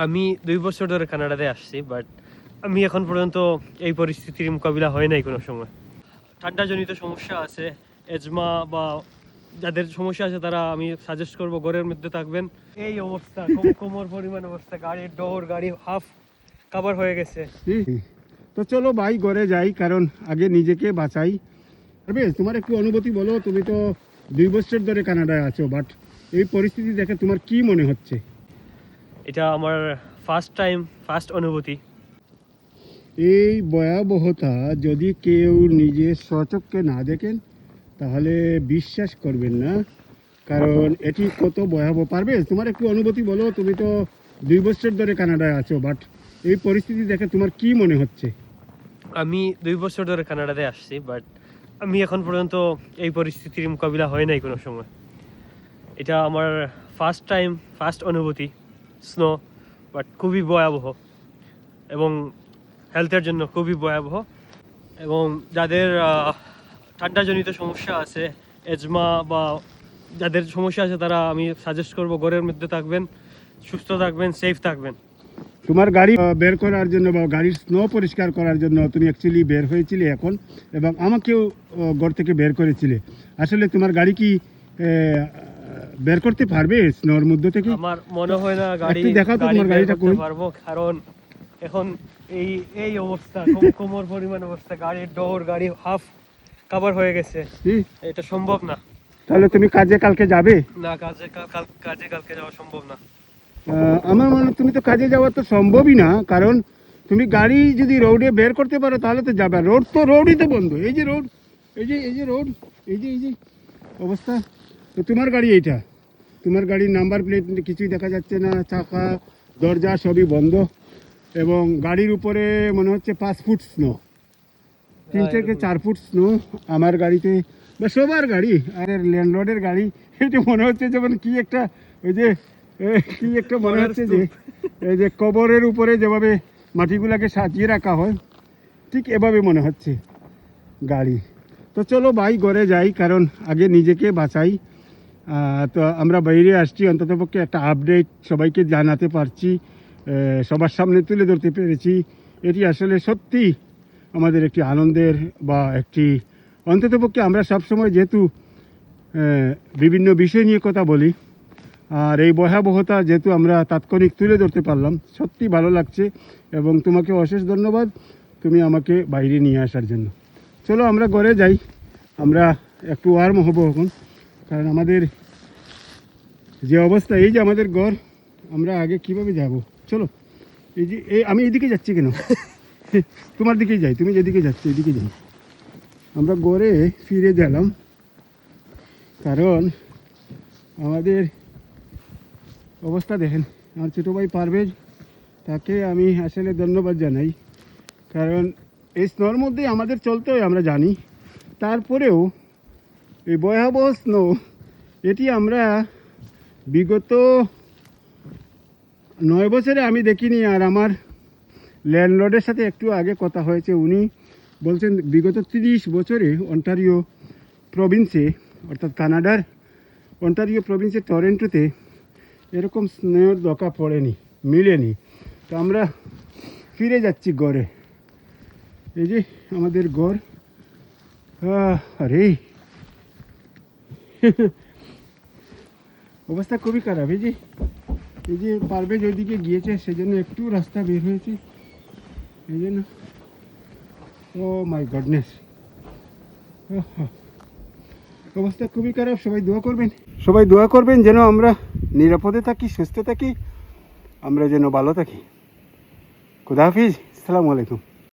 আমি দুই বছর ধরে কানাডাতে আসছি বাট আমি এখন পর্যন্ত এই পরিস্থিতির মোকাবিলা হয় নাই কোনো সময়। ঠান্ডাজনিত সমস্যা আছে, এজমা বা যাদের সমস্যা আছে তারা আমি সাজেস্ট করব ঘরের মধ্যে থাকবেন। এই অবস্থা কম- কোমর পরিমাণ অবস্থা গাড়ির ডোর, গাড়ি হাফ কাভার হয়ে গেছে। তো চলো ভাই ঘরে যাই, কারণ আগে নিজেকে বাঁচাই। বেশ তোমার একটু অনুভূতি বলো, তুমি তো দুই বছর ধরে কানাডায় আছো বাট এই পরিস্থিতি দেখে তোমার কি মনে হচ্ছে? এটা আমার ফার্স্ট টাইম ফার্স্ট অনুভূতি। এই ভয়াবহতা যদি কেউ নিজের স্বচক্ষে না দেখেন তাহলে বিশ্বাস করবেন না। কারণ এটি কত ভয়াবহ পারবে তোমার একটু অনুভূতি বলো তুমি তো দুই বছর ধরে কানাডায় আছো বাট এই পরিস্থিতি দেখে তোমার কি মনে হচ্ছে? আমি দুই বছর ধরে কানাডাতে আসছি বাট আমি এখন পর্যন্ত এই পরিস্থিতির মোকাবিলা হয় নাই কোনো সময়। এটা আমার ফার্স্ট টাইম ফার্স্ট অনুভূতি। স্নো, বাট খুবই ভয়াবহ এবং হেলথের জন্য খুবই ভয়াবহ এবং যাদের ঠান্ডাজনিত সমস্যা আছে, এজমা বা যাদের সমস্যা আছে তারা আমি সাজেস্ট করব ঘরের মধ্যে থাকবেন, সুস্থ থাকবেন সেফ থাকবেন। তোমার গাড়ি বের করার জন্য বা গাড়ির স্নো পরিষ্কার করার জন্য তুমি অ্যাকচুয়ালি বের হয়েছিলে এখন এবং আমাকেও ঘর থেকে বের করেছিলে। আসলে তোমার গাড়ি কি বের করতে পারবে স্নোর মধ্যে থেকে? আমার মনে হয় না গাড়ি দেখা তো তোমার গাড়িটা কই? পারব কারণ এখন এই এই অবস্থা কম- কোমর পরিমাণ অবস্থা গাড়ির ডোর গাড়ি হাফ কভার হয়ে গেছে? এটা সম্ভব না। তাহলে তুমি কাজে কালকে যাবে? না কাজে কাজে কালকে যাওয়া সম্ভব না। আমার মনে তুমি তো কাজে যাওয়া তো সম্ভবই না কারণ তুমি গাড়ি যদি রোডে বের করতে পারো তাহলে তো যাবে। রোড তো রোডই তো বন্ধ। এই যে রোড এই যে এই যে রোড এই যে এই যে অবস্থা তো তোমার গাড়ি এইটা? তোমার গাড়ির নাম্বার প্লেট কিছুই দেখা যাচ্ছে না চাকা দরজা সবই বন্ধ এবং গাড়ির উপরে মনে হচ্ছে পাঁচ ফুট স্নো তিন থেকে চার ফুট স্নো আমার গাড়িতে বা সবার গাড়ি আর ল্যান্ডলর্ডের গাড়ি। এটা মনে হচ্ছে যেমন কি একটা ওই যে কি একটা মনে হচ্ছে যে এই যে কবরের উপরে যেভাবে মাটিগুলাকে সাজিয়ে রাখা হয় ঠিক এভাবে মনে হচ্ছে গাড়ি। তো চলো ভাই ঘরে যাই কারণ আগে নিজেকে বাঁচাই। তো আমরা বাইরে আসছি অন্ততপক্ষে একটা আপডেট সবাইকে জানাতে পারছি সবার সামনে তুলে ধরতে পেরেছি। এটি আসলে সত্যি আমাদের একটি আনন্দের বা একটি অন্ততপক্ষে আমরা সবসময় যেহেতু বিভিন্ন বিষয় নিয়ে কথা বলি, আর এই ভয়াবহতা যেহেতু আমরা তাৎক্ষণিক তুলে ধরতে পারলাম, সত্যি ভালো লাগছে এবং তোমাকে অশেষ ধন্যবাদ, তুমি আমাকে বাইরে নিয়ে আসার জন্য। চলো আমরা ঘরে যাই, আমরা একটু ওয়ার্ম হব এখন, কারণ আমাদের যে অবস্থা, এই যে আমাদের ঘর আমরা আগে কীভাবে যাব? চলো, এই যে, এই, আমি এদিকে যাচ্ছি কেন? তোমার দিকেই যাই, তুমি যেদিকে যাচ্ছ এদিকে যাই। আমরা গড়ে ফিরে গেলাম, কারণ আমাদের অবস্থা দেখেন, আমার ছোটো ভাই পারভেজ, তাকে আমি আসলে ধন্যবাদ জানাই, কারণ এই স্নোর মধ্যে আমাদের চলতে হয়, আমরা জানি। তারপরেও এই ভয়াবহ স্নো, এটি আমরা বিগত নয় বছরে আমি দেখিনি আর আমার ল্যান্ডলর্ডের সাথে একটু আগে কথা হয়েছে। উনি বলছেন, বিগত তিরিশ বছরে অন্টারিও প্রভিন্সে, অর্থাৎ কানাডার অন্টারিও প্রভিন্সে টরেন্টোতে এরকম স্নেহর দকা পড়েনি, মিলেনি। তো আমরা ফিরে যাচ্ছি গড়ে। এই যে আমাদের গড়। আরে। অবস্থা খুবই খারাপ। এই যে এই যে পারভেজ ওইদিকে গিয়েছে, সেজন্য একটু রাস্তা বের হয়েছে। এই জন্য, ও মাই গডনেস অবস্থা খুবই খারাপ, সবাই দোয়া করবেন। সবাই দোয়া করবেন যেন আমরা নিরাপদে থাকি, সুস্থ থাকি, আমরা যেন ভালো থাকি। খুদাহাফিজ আসসালামু আলাইকুম।